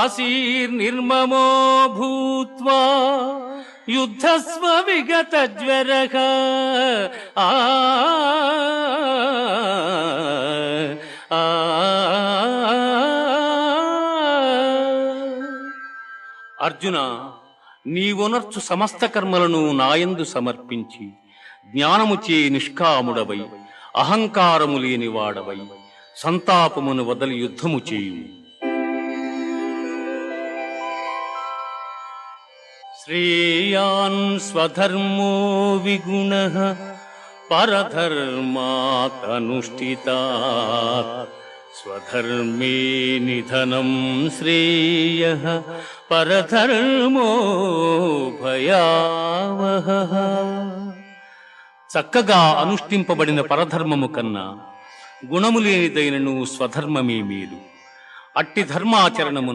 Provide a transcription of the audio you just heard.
ఆసీర్నిర్మమో భూత్వా యుద్ధస్వ విగత జ్వరః ఆ ఆ, అర్జున నీవునర్చు సమస్త కర్మలను నాయందు సమర్పించి జ్ఞానముచే నిష్కాముడవై అహంకారము లేని వాడవై సంతాపమును వదలి యుద్ధము చేయు శ్రేయాన్ స్వధర్మో విగుణ పరధర్మాకనుష్ఠితాత్ స్వధర్మే నిధనం శ్రేయ పరధర్మో భయావహ చక్కగా అనుష్ఠింపబడిన పరధర్మము కన్నా గుణము లేనిదైనను స్వధర్మమే మేలు. అట్టి ధర్మాచరణము